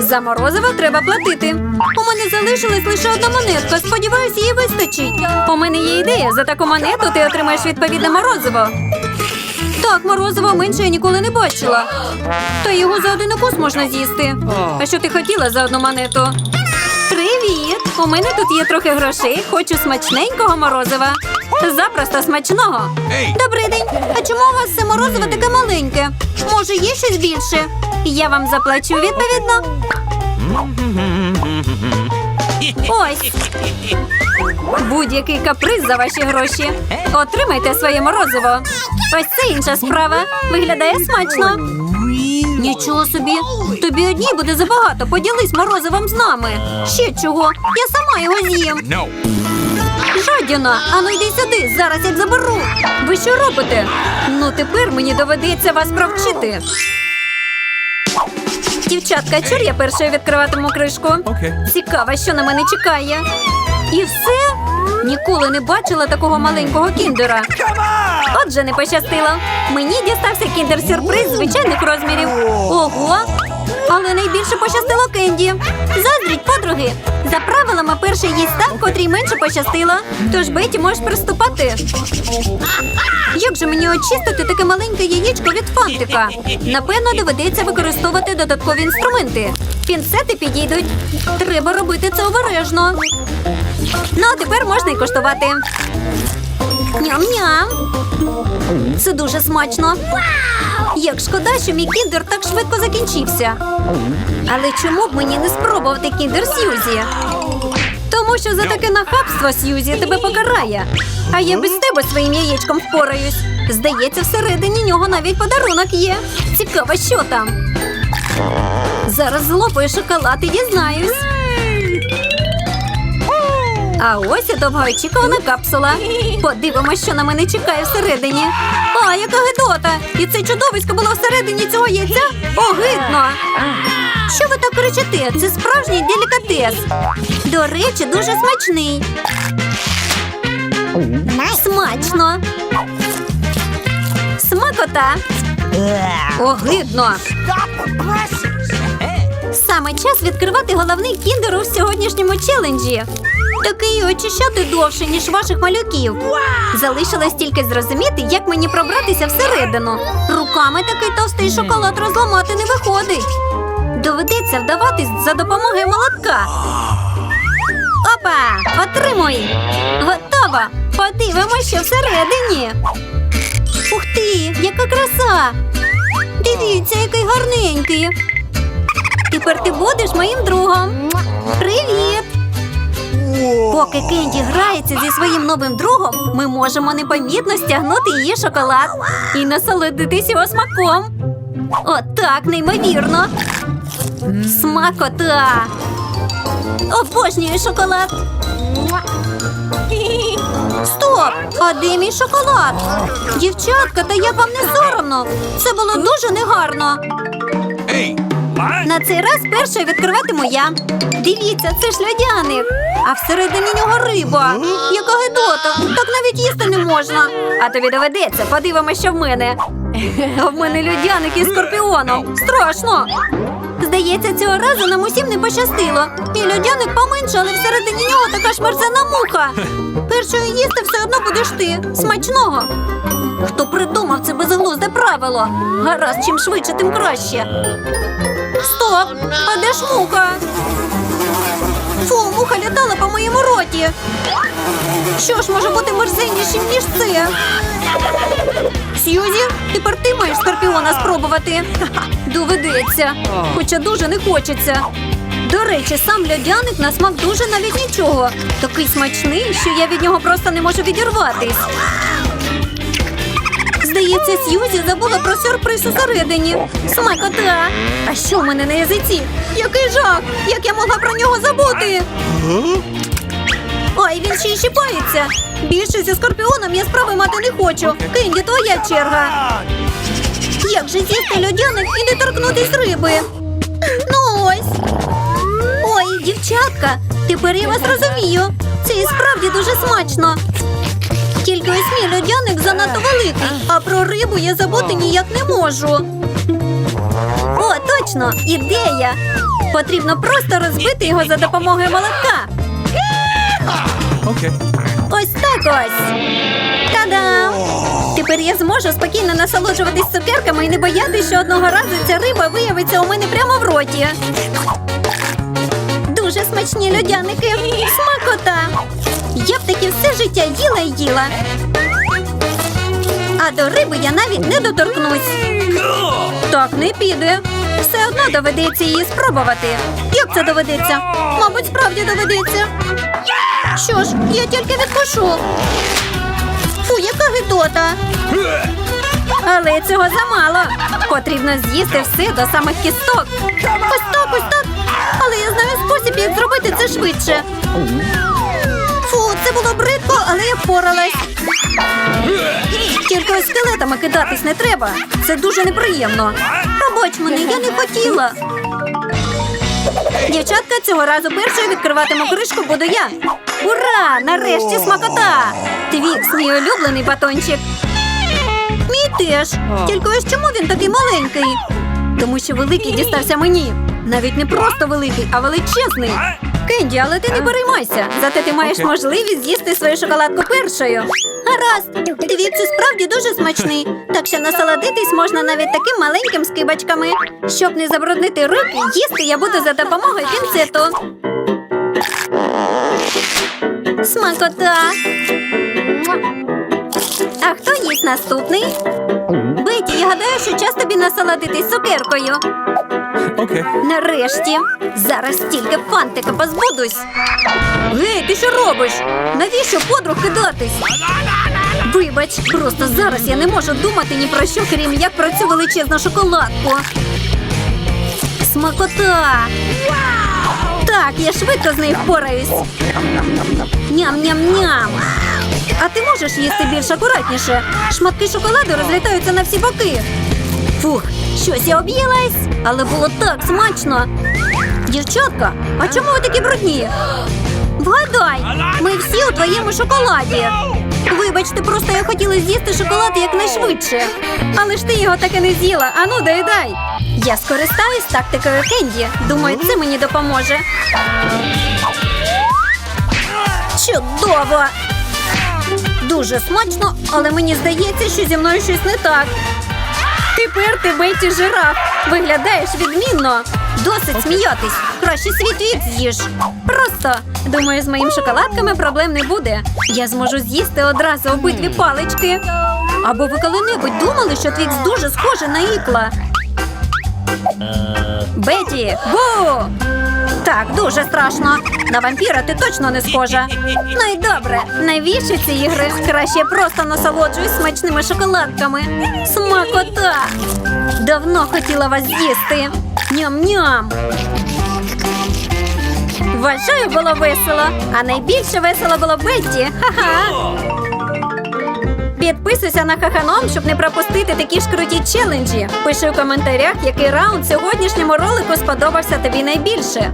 За морозиво треба платити. У мене залишилась лише одна монетка. Сподіваюсь, її вистачить. У мене є ідея. За таку монету ти отримаєш відповідне морозиво. Так, морозиво менше я ніколи не бачила. Та його за один укус можна з'їсти. А що ти хотіла за одну монету? Привіт! У мене тут є трохи грошей. Хочу смачненького морозива. Запросто смачного. Добрий день. А чому у вас це морозиво таке маленьке? Може, є щось більше? Я вам заплачу відповідно. Ось. Будь-який каприз за ваші гроші. Отримайте своє морозиво. Ось це інша справа. Виглядає смачно. Нічого собі. Тобі одній буде забагато. Поділись морозивом з нами. Ще чого? Я сама його з'їм. No. Жадіна, ану йди сюди, зараз як заберу. Ви що робите? Ну тепер мені доведеться вас провчити. Дівчатка, чур я першою відкриватиму кришку. Okay. Цікаво, що на мене чекає. І все? Ніколи не бачила такого маленького кіндера. Отже, не пощастило. Мені дістався кіндер-сюрприз звичайних розмірів. Ого! Але найбільше пощастило Кенді. Заздріть, подруги. За правилами перший їсть та, котрій менше пощастило. Тож Беті можеш приступати. Як же мені очистити таке маленьке яєчко від фантика? Напевно, доведеться використовувати додаткові інструменти. Пінцети підійдуть. Треба робити це обережно. Ну, а тепер можна й коштувати. Ням-ням. Це дуже смачно. Як шкода, що мій кіндер так швидко закінчився. Але чому б мені не спробувати кіндер Сьюзі? Тому що за таке нахабство Сьюзі тебе покарає. А я без тебе своїм яєчком впораюсь. Здається, всередині нього навіть подарунок є. Цікаво, що там. Зараз злопаю шоколад і дізнаюсь. А ось і довгоочікувана капсула. Подивимось, що на мене чекає всередині. А, яка гидота! І це чудовисько було всередині цього яйця? Огидно! Що ви так кричите? Це справжній делікатес. До речі, дуже смачний. Смачно. Смакота. Огидно. Саме час відкривати головний кіндер у сьогоднішньому челенджі. Такий очищати довше, ніж ваших малюків. Залишилось тільки зрозуміти, як мені пробратися всередину. Руками такий товстий шоколад розламати не виходить. Доведеться вдаватись за допомогою молотка. Опа! Отримуй! Готово! Подивимося, що всередині. Ух ти, яка краса! Дивіться, який гарненький. Тепер ти будеш моїм другом. Привіт! Поки Кенді грається зі своїм новим другом, ми можемо непомітно стягнути її шоколад і насолодитись його смаком. Отак, неймовірно. Смакота. Обожнюю шоколад. Стоп! А де мій шоколад? Дівчатка, та як вам не соромно? Це було дуже негарно. Hey. На цей раз першою відкриватиму я. Дивіться, це ж льодяник. А всередині нього риба. Яка гидота. Так навіть їсти не можна. А тобі доведеться, подивимося, що в мене. В мене льодяник із скорпіоном. Страшно. Здається, цього разу нам усім не пощастило. І льодяник поменше, але всередині нього така ж мерзена муха. Першою їсти все одно будеш ти. Смачного. Хто придумав це безглузде правило? Гаразд, чим швидше, тим краще. Стоп! А де ж муха? Моєму. Що ж може бути мерзеннішим, ніж це? Сьюзі, тепер ти маєш скорпіона спробувати. Доведеться, хоча дуже не хочеться. До речі, сам льодяник на смак дуже навіть нічого. Такий смачний, що я від нього просто не можу відірватись. Здається, Сьюзі забула про сюрприз усередині. Смакота! А що в мене на язиці? Який жах! Як я могла про нього забути? Ще й щипається. Більше зі скорпіоном я справи мати не хочу. Кенді, твоя черга. Як же з'їсти льодяник і не торкнутись риби? Ну ось. Ой, дівчатка, тепер я вас розумію. Це і справді дуже смачно. Тільки ось мій льодяник занадто великий, а про рибу я забути ніяк не можу. О, точно, ідея! Потрібно просто розбити його за допомогою молотка. Okay. Ось так ось. Та-дам! Тепер я зможу спокійно насолоджуватись цукерками і не боятися, що одного разу ця риба виявиться у мене прямо в роті. Дуже смачні льодяники. Смакота. Я б таки все життя їла і їла. А до риби я навіть не доторкнусь. Так не піде. Все одно доведеться її спробувати. Як це доведеться? Мабуть, справді доведеться. Що ж, я тільки відкушу. Фу, яка гидота. Але цього замало. Потрібно з'їсти все до самих кісток. Ось так, ось так. Але я знаю спосіб, як зробити це швидше. Фу, це було бридко, але я впоралась. Тільки ось скелетами кидатись не треба. Це дуже неприємно. Пробач мене, я не хотіла. Дівчатка, цього разу першою відкриватиму кришку буду я. Ура! Нарешті смакота! Твікс, мій улюблений батончик. Мій теж. Тільки ось чому він такий маленький? Тому що великий дістався мені. Навіть не просто великий, а величезний. Кенді, але ти не переймайся. Зате ти маєш можливість з'їсти свою шоколадку першою. Гаразд, і справді дуже смачний. Так що насолодитись можна навіть таким маленьким скибочками. Щоб не забруднити руки, їсти я буду за допомогою пінцету. Смакота. А хто їсть наступний? Беті, я гадаю, що час тобі насолодитись цукеркою. Okay. Нарешті. Зараз стільки фантика позбудусь. Гей, ти що робиш? Навіщо подруг кидатись? Вибач, просто зараз я не можу думати ні про що, крім як про цю величезну шоколадку. Смакота! Так, я швидко з нею впораюсь. Ням-ням-ням. А ти можеш їсти більш акуратніше? Шматки шоколаду розлітаються на всі боки. Фух, щось я об'їлась, але було так смачно. Дівчатка, а чому ви такі брудні? Вгадай, ми всі у твоєму шоколаді. Вибачте, просто я хотіла з'їсти шоколад якнайшвидше. Але ж ти його так і не з'їла. Ану, доїдай. Я скористаюсь тактикою Кенді. Думаю, це мені допоможе. Чудово! Дуже смачно, але мені здається, що зі мною щось не так. Тепер ти Беті жираф. Виглядаєш відмінно. Досить сміятись. Краще світ від з'їж. Просто думаю, з моїм шоколадками проблем не буде. Я зможу з'їсти одразу обидві палички. Або ви коли-небудь думали, що твікс дуже схоже на ікла? Беті, бу! Так, дуже страшно. На вампіра ти точно не схожа. Ну і добре, навіщо ці ігри? Краще просто насолоджуюсь смачними шоколадками. Смакота! Давно хотіла вас з'їсти. Ням-ням. Вважаю, було весело. А найбільше весело було Бетті. Ха-ха. Підписуйся на Хаханом, щоб не пропустити такі ж круті челенджі. Пиши у коментарях, який раунд сьогоднішньому ролику сподобався тобі найбільше.